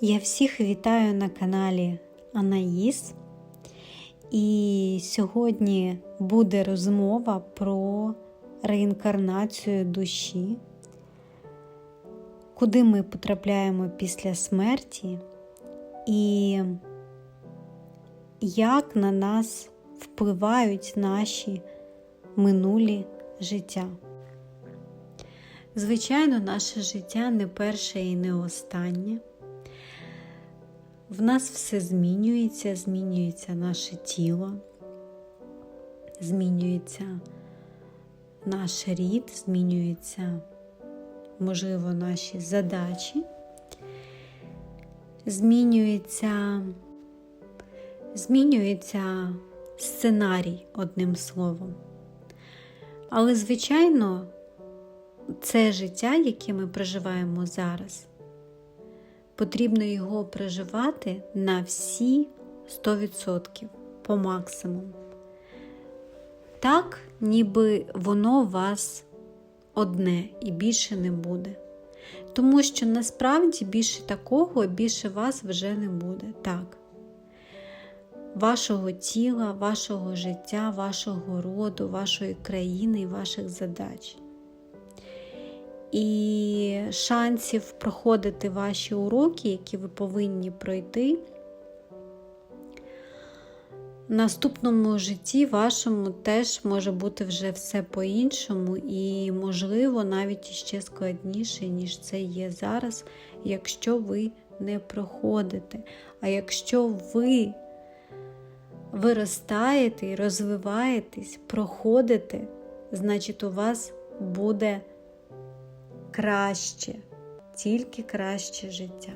Я всіх вітаю на каналі Анаїс. І сьогодні буде розмова про реінкарнацію душі, куди ми потрапляємо після смерті, і як на нас впливають наші минулі життя. Звичайно, наше життя не перше і не останнє. В нас все змінюється, змінюється наше тіло, змінюється наш рід, змінюються, можливо, наші задачі, змінюється, змінюється сценарій, одним словом. Але, звичайно, це життя, яке ми проживаємо зараз, потрібно його проживати на всі 100% по максимуму. Так, ніби воно вас одне і більше не буде. Тому що насправді більше такого, більше вас вже не буде. Так. Вашого тіла, вашого життя, вашого роду, вашої країни і ваших задач і шансів проходити ваші уроки, які ви повинні пройти. В наступному житті вашому теж може бути вже все по-іншому, і, можливо, навіть іще складніше, ніж це є зараз, якщо ви не проходите. А якщо ви виростаєте і розвиваєтесь, проходите, значить у вас буде краще, тільки краще життя.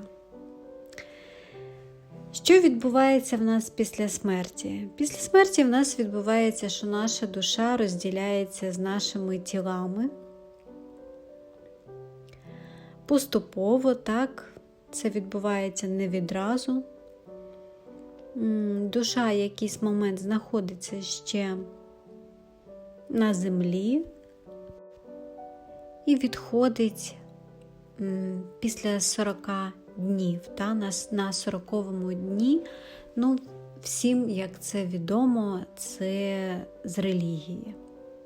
Що відбувається в нас після смерті? Після смерті в нас відбувається, що наша душа розділяється з нашими тілами. Поступово, так, це відбувається не відразу. Душа якийсь момент знаходиться ще на землі, і відходить після 40 днів. Та, На на 40-му дні, ну, всім, як це відомо, це з релігії.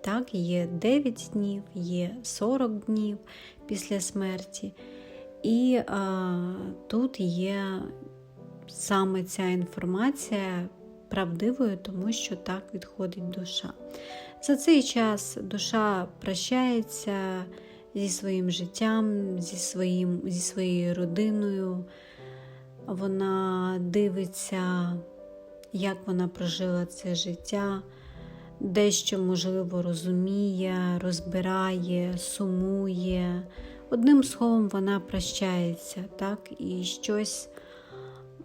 Так, Є 9 днів, є 40 днів після смерті. І а, тут є саме ця інформація правдивою, тому що так відходить душа. За цей час душа прощається зі своїм життям, зі, своїм, зі своєю родиною. Вона дивиться, як вона прожила це життя, дещо, можливо, розуміє, розбирає, сумує. Одним словом, вона прощається, так, і щось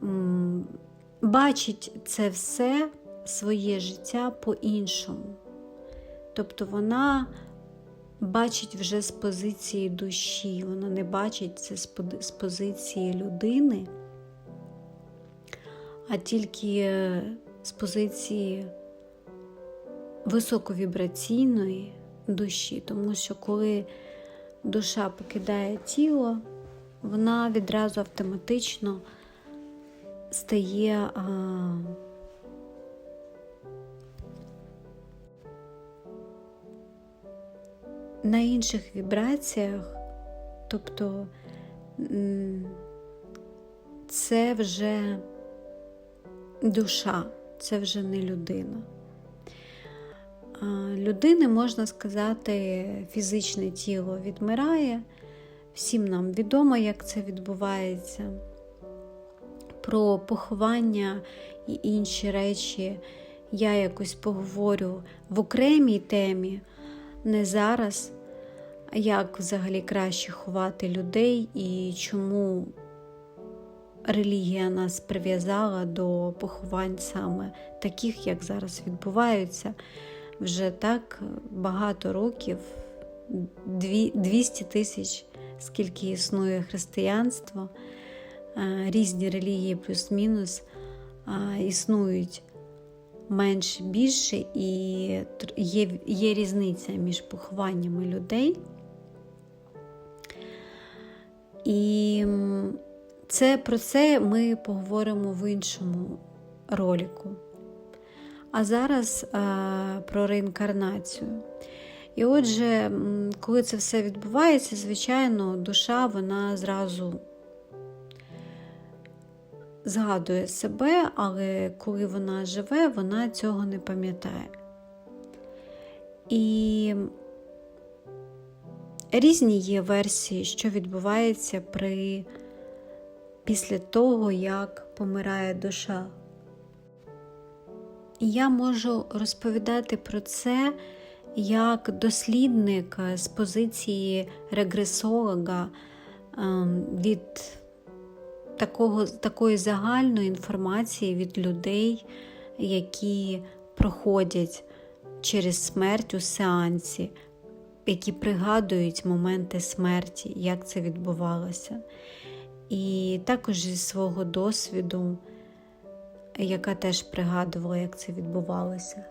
м бачить це все своє життя по-іншому. Тобто вона бачить вже з позиції душі, вона не бачить це з позиції людини, а тільки з позиції високовібраційної душі, тому що коли душа покидає тіло, вона відразу автоматично стає. На інших вібраціях, тобто це вже душа, це вже не людина. Людини, можна сказати, фізичне тіло відмирає, всім нам відомо, як це відбувається. Про поховання і інші речі я якось поговорю в окремій темі не зараз, як взагалі краще ховати людей і чому релігія нас прив'язала до поховань саме таких, як зараз відбуваються. Вже так багато років, 200 тисяч, скільки існує християнство, різні релігії плюс-мінус існують менш більше, і є, є різниця між похованнями людей. І Це про це ми поговоримо в іншому ролику. А зараз а, про реінкарнацію. І отже, коли це все відбувається, звичайно, душа вона зразу згадує себе, але коли вона живе, вона цього не пам'ятає. І різні є версії, що відбувається при після того, як помирає душа. Я можу розповідати про це як дослідник з позиції регресолога ем, від такого, такої загальної інформації від людей, які проходять через смерть у сеансі, які пригадують моменти смерті, як це відбувалося. І також зі свого досвіду, яка теж пригадувала, як це відбувалося.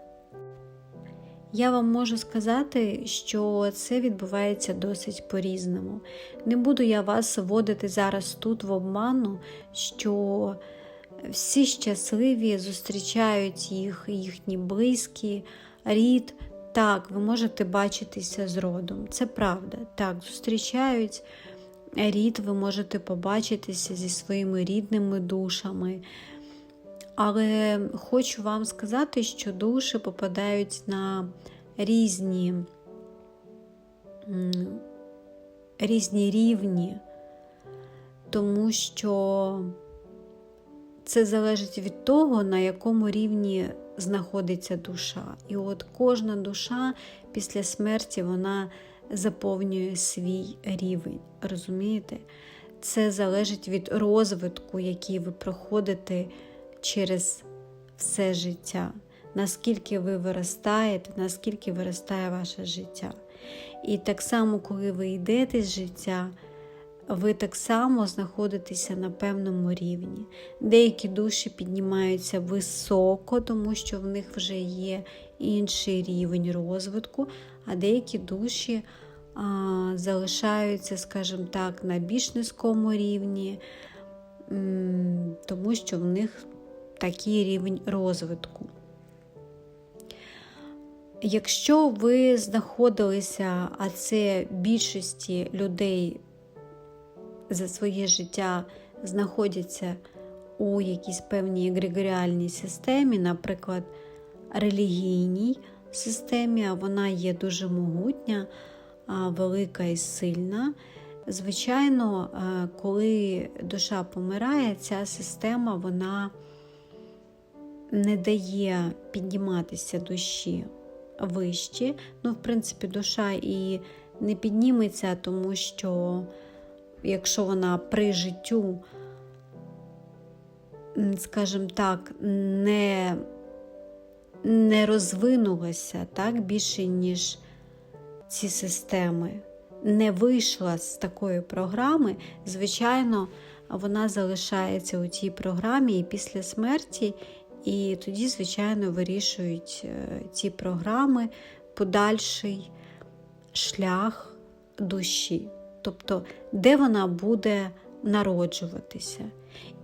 Я вам можу сказати, що це відбувається досить по-різному. Не буду я вас вводити зараз тут в обману, що всі щасливі зустрічають їх, їхні близькі, рід. Так, ви можете бачитися з родом. Це правда. Так, зустрічають рід, ви можете побачитися зі своїми рідними душами. Але хочу вам сказати, що душі попадають на різні, різні рівні, тому що це залежить від того, на якому рівні знаходиться душа. І от кожна душа після смерті вона заповнює свій рівень. Розумієте? Це залежить від розвитку, який ви проходите через все життя, наскільки ви виростаєте, наскільки виростає ваше життя. І так само, коли ви йдете з життя, ви так само знаходитеся на певному рівні. Деякі душі піднімаються високо, тому що в них вже є інший рівень розвитку, а деякі душі а, залишаються, скажімо так, на більш низькому рівні, тому що в них такий рівень розвитку. Якщо ви знаходилися, а це більшості людей за своє життя знаходяться у якійсь певній егрегоріальній системі, наприклад, релігійній системі, а вона є дуже могутня, велика і сильна. Звичайно, коли душа помирає, ця система вона не дає підніматися душі вище. Ну, в принципі, душа і не підніметься, тому що якщо вона при життю, скажімо так, не не розвинулася так, більше, ніж ці системи, не вийшла з такої програми, звичайно, вона залишається у цій програмі і після смерті, і тоді, звичайно, вирішують е, ці програми подальший шлях душі, тобто, де вона буде народжуватися.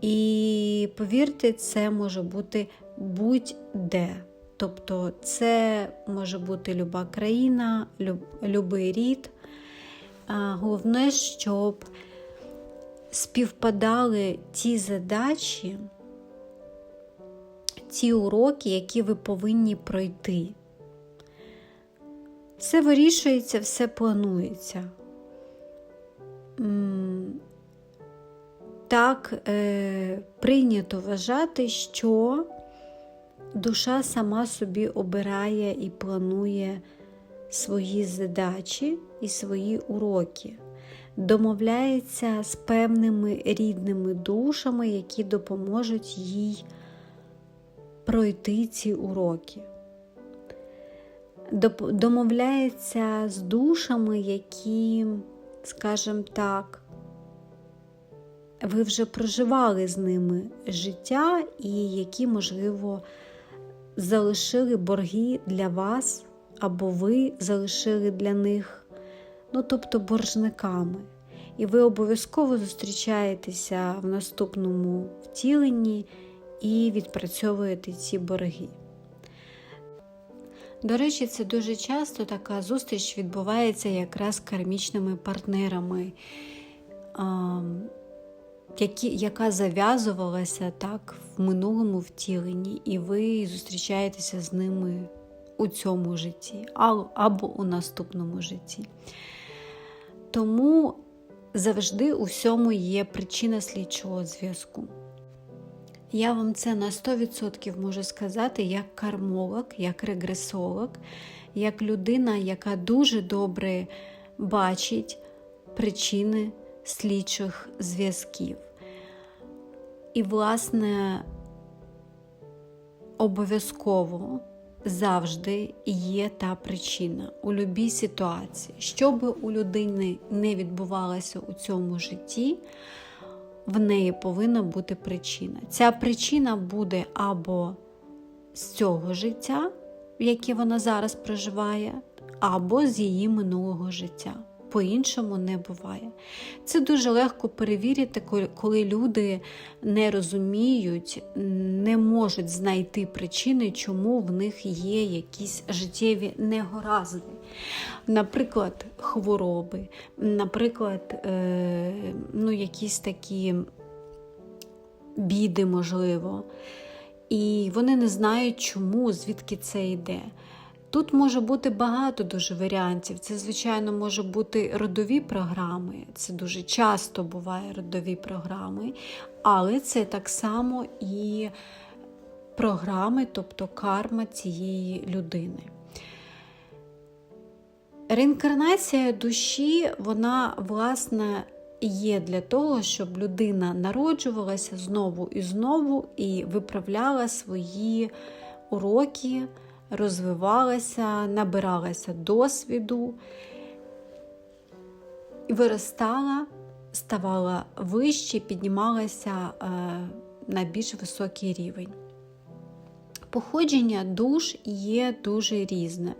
І повірте, це може бути будь-де. Тобто, це може бути люба країна, люб, любий рід. Головне, щоб співпадали ті задачі, ті уроки, які ви повинні пройти. Все вирішується, все планується. Так е, прийнято вважати, що душа сама собі обирає і планує свої задачі і свої уроки, домовляється з певними рідними душами, які допоможуть їй пройти ці уроки. Домовляється з душами, які, скажімо так, ви вже проживали з ними життя, і які, можливо, залишили борги для вас, або ви залишили для них, ну, тобто боржниками. І ви обов'язково зустрічаєтеся в наступному втіленні і відпрацьовуєте ці борги. До речі, це дуже часто така зустріч відбувається якраз з кармічними партнерами, які, яка зав'язувалася так в минулому втіленні, і ви зустрічаєтеся з ними у цьому житті або у наступному житті. Тому завжди у всьому є причина слідчого зв'язку. Я вам це на 100% можу сказати як кармолог, як регресолог, як людина, яка дуже добре бачить причини слідчих зв'язків. І, власне, обов'язково завжди є та причина у будь-якій ситуації. Що би у людини не відбувалося у цьому житті, в неї повинна бути причина. Ця причина буде або з цього життя, в яке вона зараз проживає, або з її минулого життя. По-іншому не буває. Це дуже легко перевірити, коли люди не розуміють, не можуть знайти причини, чому в них є якісь життєві негаразди. Наприклад, хвороби, наприклад, е, ну, якісь такі біди, можливо. І вони не знають, чому, звідки це йде. Тут може бути багато дуже варіантів. Це, звичайно, може бути родові програми, це дуже часто буває родові програми, але це так само і програми, тобто карма цієї людини. Реінкарнація душі, вона, власне, є для того, щоб людина народжувалася знову і знову і виправляла свої уроки розвивалася, набиралася досвіду, виростала, ставала вище, піднімалася е, на більш високий рівень. Походження душ є дуже різне.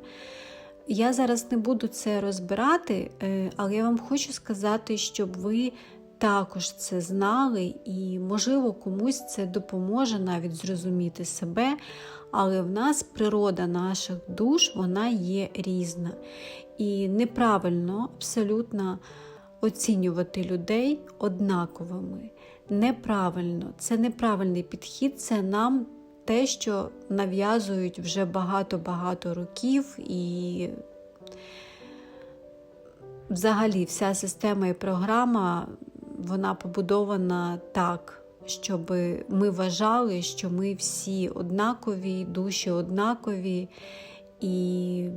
Я зараз не буду це розбирати, е, але я вам хочу сказати, щоб ви також це знали, і, можливо, комусь це допоможе навіть зрозуміти себе. Але в нас природа наших душ вона є різна. І неправильно абсолютно оцінювати людей однаковими. Неправильно, це неправильний підхід, це нам те, що нав'язують вже багато-багато років, і взагалі вся система і програма вона побудована так щоб ми вважали, що ми всі однакові, душі однакові, і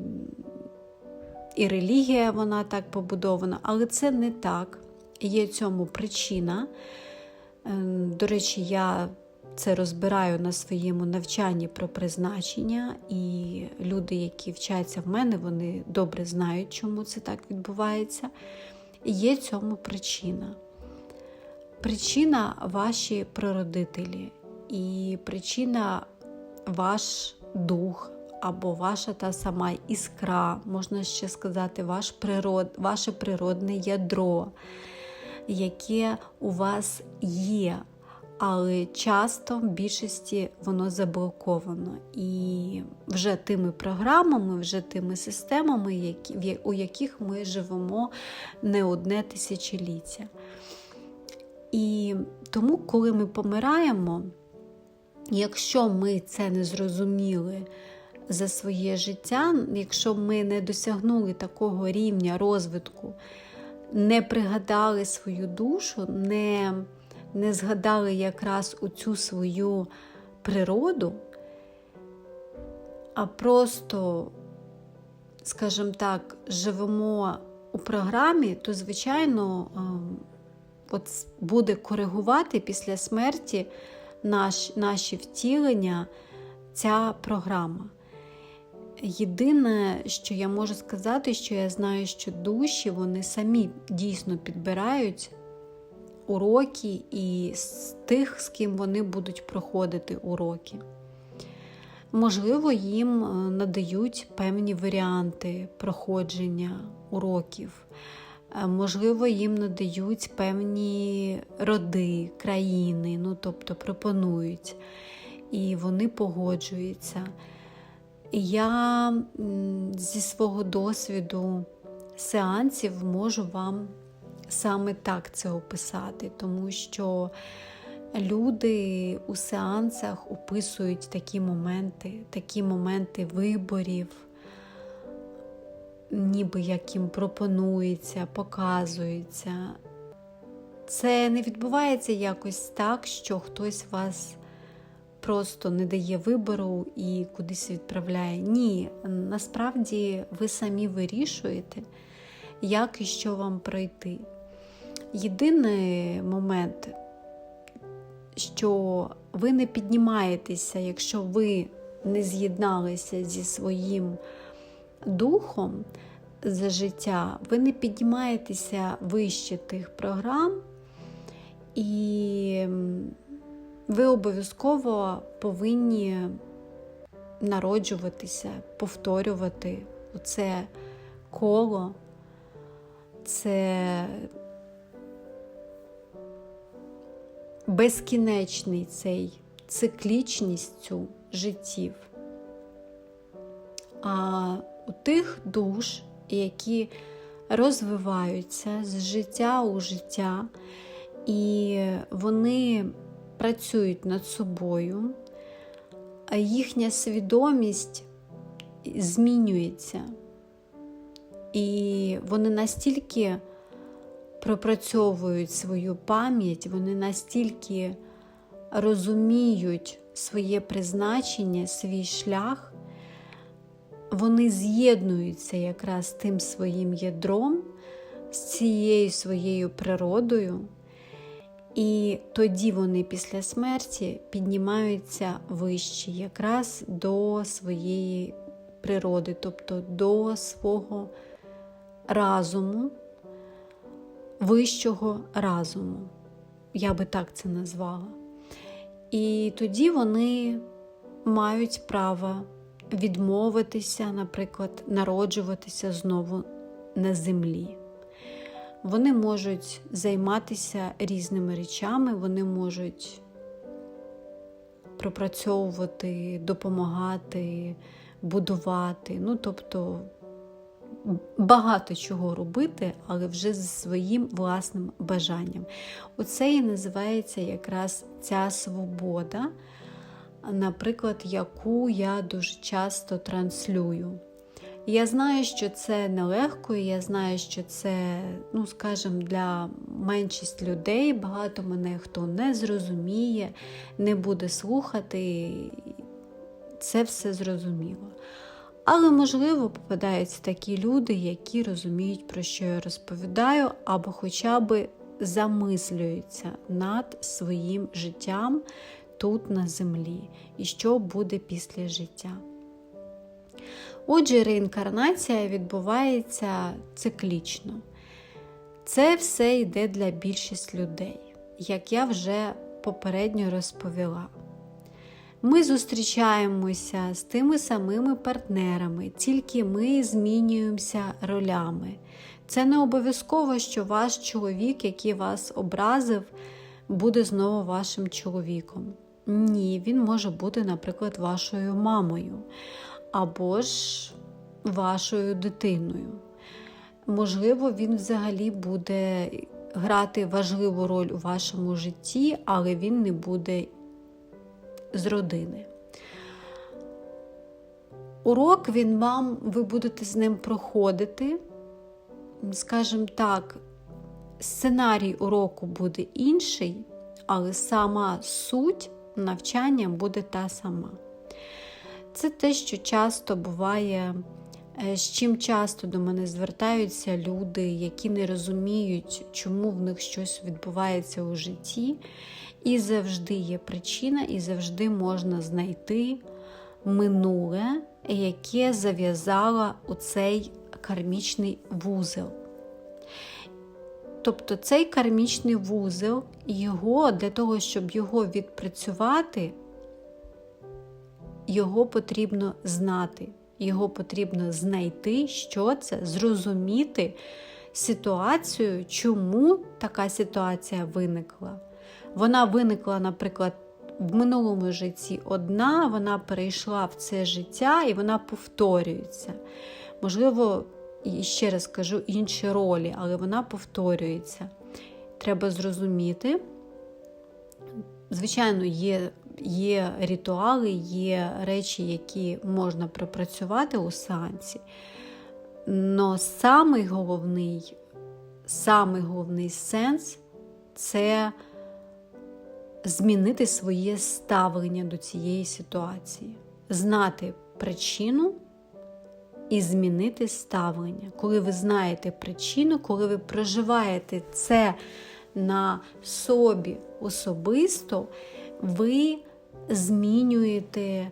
і релігія вона так побудована, але це не так. Є цьому причина. Ем, до речі, я це розбираю на своєму навчанні про призначення, і люди, які вчаться в мене, вони добре знають, чому це так відбувається. Є цьому причина. Причина ваші прародителі, і причина ваш дух або ваша та сама іскра, можна ще сказати, ваш природ, ваше природне ядро, яке у вас є, але часто в більшості воно заблоковано. І вже тими програмами, вже тими системами, які, у яких ми живемо не одне тисячоліття. І тому, коли ми помираємо, якщо ми це не зрозуміли за своє життя, якщо ми не досягнули такого рівня розвитку, не пригадали свою душу, не, не згадали якраз у цю свою природу, а просто, скажімо так, живемо у програмі, то, звичайно, ем, буде коригувати після смерті наш, наші втілення ця програма. Єдине, що я можу сказати, що я знаю, що душі вони самі дійсно підбирають уроки і з тих, з ким вони будуть проходити уроки. Можливо, їм е, надають певні варіанти проходження уроків. Е, Можливо, їм надають певні роди, країни, ну тобто пропонують, і вони погоджуються. Я зі свого досвіду сеансів можу вам саме так це описати, тому що люди у сеансах описують такі моменти, такі моменти виборів, ніби як їм пропонується, показується. Це не відбувається якось так, що хтось вас просто не дає вибору і кудись відправляє. Ні, насправді ви самі вирішуєте, як і що вам пройти. Єдиний момент, що ви не піднімаєтеся, якщо ви не з'єдналися зі своїм духом за життя, ви не піднімаєтеся вище тих програм, і ви обов'язково повинні народжуватися, повторювати це коло, це безкінечний цей циклічність цю життів. А у тих душ, які розвиваються з життя у життя, і вони працюють над собою, їхня свідомість змінюється. І вони настільки пропрацьовують свою пам'ять, вони настільки розуміють своє призначення, свій шлях, вони з'єднуються якраз тим своїм ядром, з цією своєю природою. І тоді вони після смерті піднімаються вище, якраз до своєї природи, тобто до свого разуму, вищого разуму. Я би так це назвала. І тоді вони мають право відмовитися, наприклад, народжуватися знову на землі. Вони можуть займатися різними речами, вони можуть пропрацьовувати, допомагати, будувати. Ну, тобто багато чого робити, але вже зі своїм власним бажанням. Оце і називається якраз ця свобода, наприклад, яку я дуже часто транслюю. Я знаю, що це нелегко, і я знаю, що це, ну, скажімо, для меншість людей багато мене хто не зрозуміє, не буде слухати. Це все зрозуміло. Але, можливо, попадаються такі люди, які розуміють, про що я розповідаю, або хоча б замислюються над своїм життям тут на землі, і що буде після життя. Отже, реінкарнація відбувається циклічно. Це все йде для більшість людей, як я вже попередньо розповіла. Ми зустрічаємося з тими самими партнерами, тільки ми змінюємося ролями. Це не обов'язково, що ваш чоловік, який вас образив, буде знову вашим чоловіком. Ні, він може бути, наприклад, вашою мамою або ж вашою дитиною. Можливо, він взагалі буде грати важливу роль у вашому житті, але він не буде з родини. Урок він вам, ви будете з ним проходити, скажімо так, сценарій уроку буде інший, але сама суть навчання буде та сама. Це те, що часто буває, з чим часто до мене звертаються люди, які не розуміють, чому в них щось відбувається у житті. І завжди є причина, і завжди можна знайти минуле, яке зав'язало у цей кармічний вузел. Тобто цей кармічний вузел, його для того, щоб його відпрацювати, його потрібно знати, його потрібно знайти, що це, зрозуміти, ситуацію, чому така ситуація виникла. Вона виникла, наприклад, в минулому житті одна, вона перейшла в це життя і вона повторюється. Можливо, і ще раз кажу інші ролі, але вона повторюється. Треба зрозуміти. Звичайно, є є ритуали, є речі, які можна пропрацювати у сеансі. Но самий головний, самий головний сенс це змінити своє ставлення до цієї ситуації, знати причину і змінити ставлення. Коли ви знаєте причину, коли ви проживаєте це на собі особисто, ви змінюєте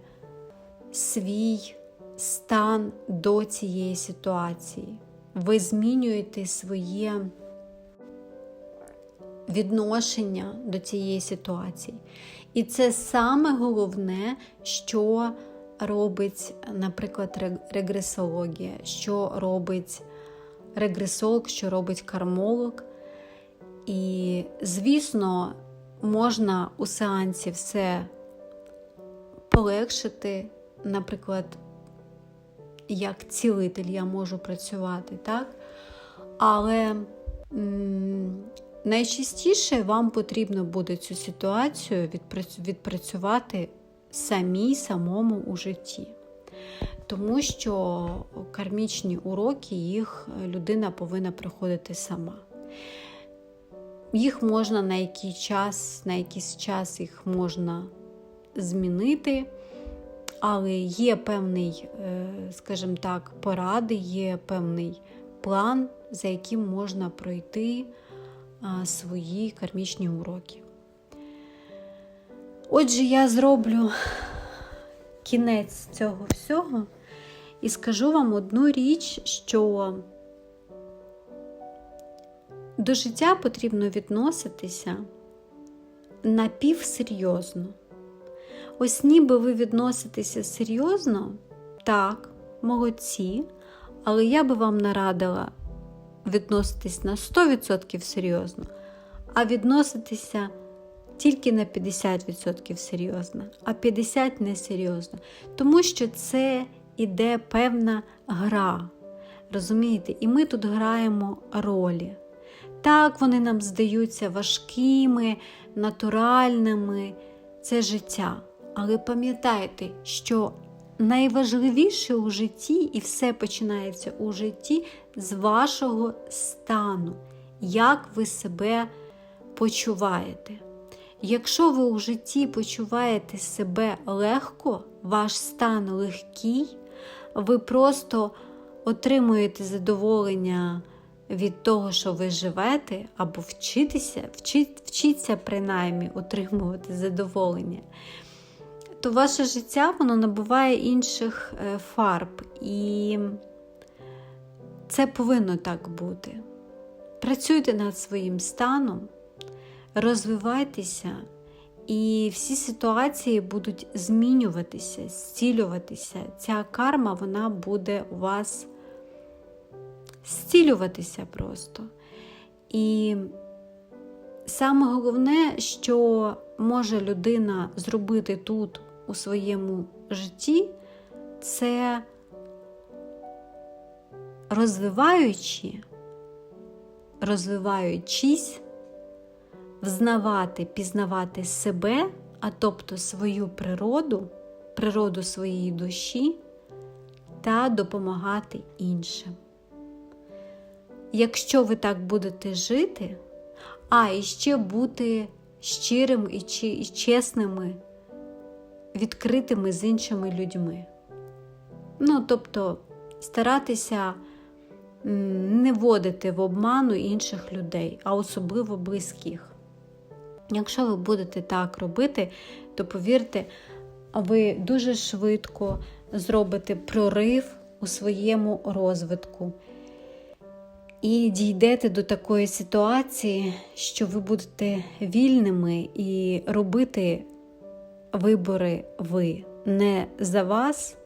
свій стан до цієї ситуації. Ви змінюєте своє відношення до цієї ситуації. І це саме головне, що робить, наприклад, регресологія, що робить регресолог, що робить кармолог. І, звісно, можна у сеансі все полегшити, наприклад, як цілитель я можу працювати, так? Але м найчастіше вам потрібно буде цю ситуацію відпрацювати самій самому у житті. Тому що кармічні уроки їх людина повинна проходити сама. Їх можна на який час, на якийсь час їх можна змінити, але є певний, е, скажімо так, поради, є певний план, за яким можна пройти свої кармічні уроки. Отже, я зроблю кінець цього всього і скажу вам одну річ, що до життя потрібно відноситися напівсерйозно. Ось ніби ви відноситеся серйозно, так, молодці, але я би вам нарадила відноситись на 100% серйозно, а відноситися тільки на 50% серйозно, а 50% несерйозно. Тому що це іде певна гра. Розумієте? І ми тут граємо ролі. Так, вони нам здаються важкими, натуральними, це життя. Але пам'ятайте, що найважливіше у житті, і все починається у житті з вашого стану, як ви себе почуваєте. Якщо ви у житті почуваєте себе легко, ваш стан легкий, ви просто отримуєте задоволення від того, що ви живете, або вчитися, вчить, вчіться принаймні отримувати задоволення, то ваше життя воно набуває інших е, фарб. І це повинно так бути. Працюйте над своїм станом, розвивайтеся, і всі ситуації будуть змінюватися, зцілюватися. Ця карма вона буде у вас зцілюватися просто. І саме головне, що може людина зробити тут у своєму житті, це розвиваючи, розвиваючись, взнавати, пізнавати себе, а тобто свою природу, природу своєї душі та допомагати іншим. Якщо ви так будете жити, а і ще бути щирим і чесними, відкритими з іншими людьми. Ну, тобто, старатися не вводити в обману інших людей, а особливо близьких. Якщо ви будете так робити, то повірте, ви дуже швидко зробите прорив у своєму розвитку. І дійдете до такої ситуації, що ви будете вільними і робити вибори ви. Не за вас,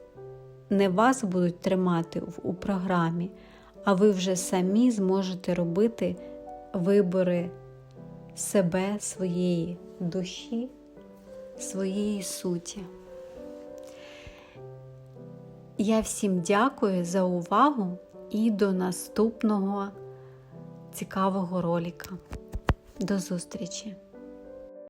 не вас будуть тримати у програмі, а ви вже самі зможете робити вибори себе, своєї душі, своєї суті. Я всім дякую за увагу і до наступного цікавого ролика. До зустрічі!